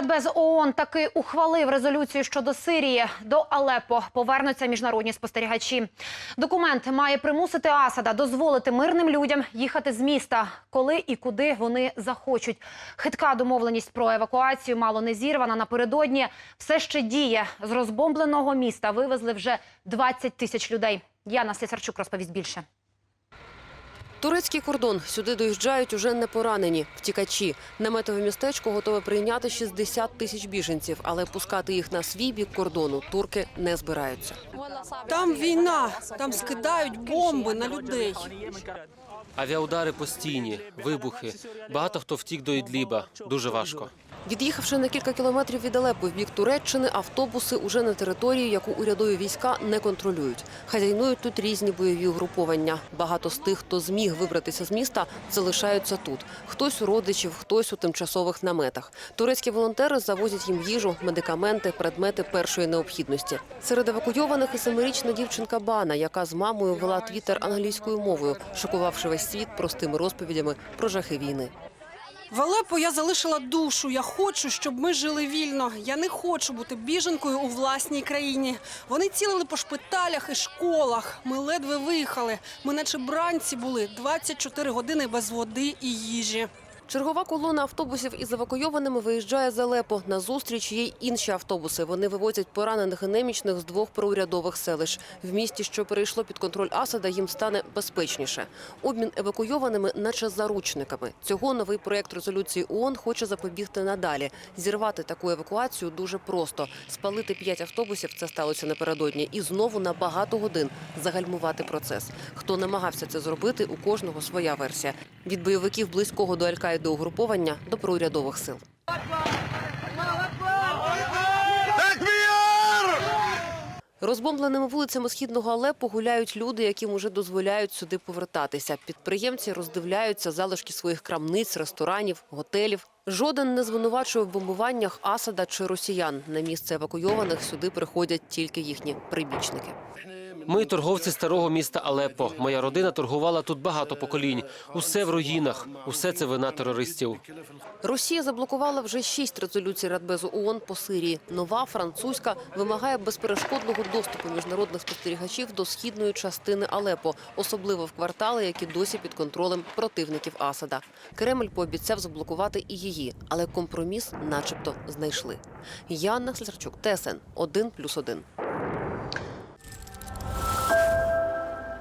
Радбез ООН таки ухвалив резолюцію щодо Сирії. До Алеппо повернуться міжнародні спостерігачі. Документ має примусити Асада дозволити мирним людям їхати з міста, коли і куди вони захочуть. Хитка домовленість про евакуацію мало не зірвана. Напередодні все ще діє. З розбомбленого міста вивезли вже 20 тисяч людей. Яна Слісарчук розповість більше. Турецький кордон. Сюди доїжджають уже не поранені, втікачі. Наметове містечко готове прийняти 60 тисяч біженців, але пускати їх на свій бік кордону турки не збираються. Там війна, там скидають бомби на людей. Авіаудари постійні, вибухи. Багато хто втік до Ідліба. Дуже важко. Від'їхавши на кілька кілометрів від Алеппо в бік Туреччини, автобуси уже на території, яку урядові війська не контролюють. Хазяйнують тут різні бойові угруповання. Багато з тих, хто зміг вибратися з міста, залишаються тут. Хтось у родичів, хтось у тимчасових наметах. Турецькі волонтери завозять їм їжу, медикаменти, предмети першої необхідності. Серед евакуйованих і семирічна дівчинка Бана, яка з мамою вела твіттер англійською мовою, шокувавши весь світ простими розповідями про жахи війни. В Алепо я залишила душу. Я хочу, щоб ми жили вільно. Я не хочу бути біженкою у власній країні. Вони цілили по шпиталях і школах. Ми ледве виїхали. Ми наче бранці були 24 години без води і їжі. Чергова колона автобусів із евакуйованими виїжджає з Алепо. На зустріч є й інші автобуси. Вони вивозять поранених і немічних з двох проурядових селищ. В місті, що перейшло під контроль Асада, їм стане безпечніше. Обмін евакуйованими, наче заручниками. Цього новий проєкт резолюції ООН хоче запобігти надалі. Зірвати таку евакуацію дуже просто. Спалити п'ять автобусів це сталося напередодні, і знову на багато годин загальмувати процес. Хто намагався це зробити, у кожного своя версія. Від бойовиків близького до Аль-Каїди угруповання до проурядових сил. Розбомбленими вулицями східного Алеппо гуляють люди, яким уже дозволяють сюди повертатися. Підприємці роздивляються залишки своїх крамниць, ресторанів, готелів. Жоден не звинувачує в бомбуваннях Асада чи росіян. На місце евакуйованих сюди приходять тільки їхні прибічники. Ми торговці старого міста Алеппо. Моя родина торгувала тут багато поколінь. Усе в руїнах. Усе це вина терористів. Росія заблокувала вже шість резолюцій Радбезу ООН по Сирії. Нова французька вимагає безперешкодного доступу міжнародних спостерігачів до східної частини Алепо, особливо в квартали, які досі під контролем противників Асада. Кремль пообіцяв заблокувати і її, але компроміс, начебто, знайшли. Яна Слярчук, ТСН 1+,1.